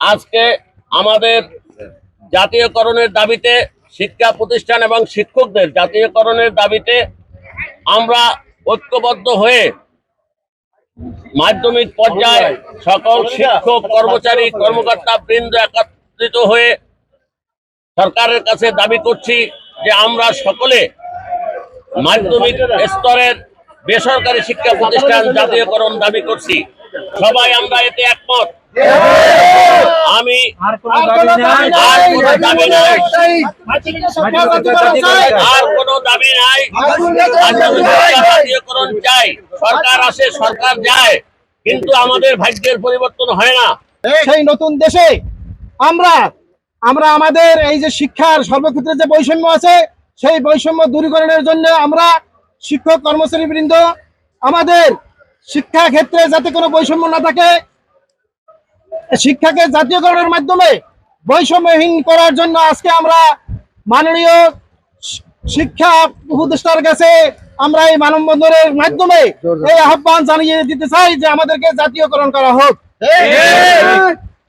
আজকে আমাদের জাতীয়করণের দাবিতে শিক্ষা প্রতিষ্ঠান এবং শিক্ষকদের জাতীয়করণের দাবিতে আমরা ঐক্যবদ্ধ হয়ে মাধ্যমিক পর্যায়ে সকল শিক্ষক, কর্মচারী, কর্মকর্তা বৃন্দ একত্রিত হয়ে সরকারের কাছে দাবি করছি যে আমরা সকলে মাধ্যমিক স্তরের বেসরকারি শিক্ষা প্রতিষ্ঠান জাতীয়করণ দাবি করছি। সবাই আমরা এতে একমত। আমি আর কোনো দাবি নাই। আর কোনো দাবি নাই। জাতীয়করণ আর কোনো দাবি নাই। মাধ্যমিক শিক্ষা জাতীয়করণ চাই। সরকার আসে সরকার যায়। কিন্তু আমাদের ভাগ্যের পরিবর্তন হয় না। সেই নতুন দেশে আমরা আমরা আমাদের এই যে শিক্ষার সর্বক্ষেত্রে যে বৈষম্য আছে সেই বৈষম্য দূরীকরণের জন্য আমরা শিক্ষক কর্মচারী বৃন্দ আমাদের শিক্ষা ক্ষেত্রে যাতে কোনো বৈষম্য না থাকে শিক্ষাকে জাতীয়করণের মাধ্যমে বৈষম্যহীন করার জন্য আজকে আমরা মাননীয় শিক্ষা উপদেষ্টার কাছে আমরা এই মানববন্ধনের মাধ্যমে এই আহ্বান জানিয়ে দিতে চাই যে আমাদেরকে জাতীয়করণ করা হোক।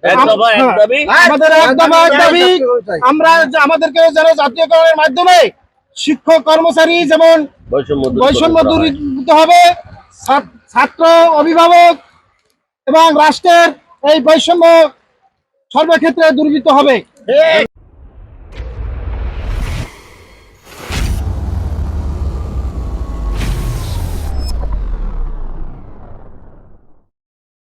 এক দফা এক দাবি আমাদের একদম দাবি আমরা আমাদেরকে যেন জাতীয়করণের মাধ্যমে শিক্ষক কর্মচারী যেমন বৈষম্য দূর বৈষম্য দূরীভূত হবে ছাত্র অভিভাবক এবং রাষ্ট্রের এই বৈষম্য সর্বক্ষেত্রে দূরীভূত হবে।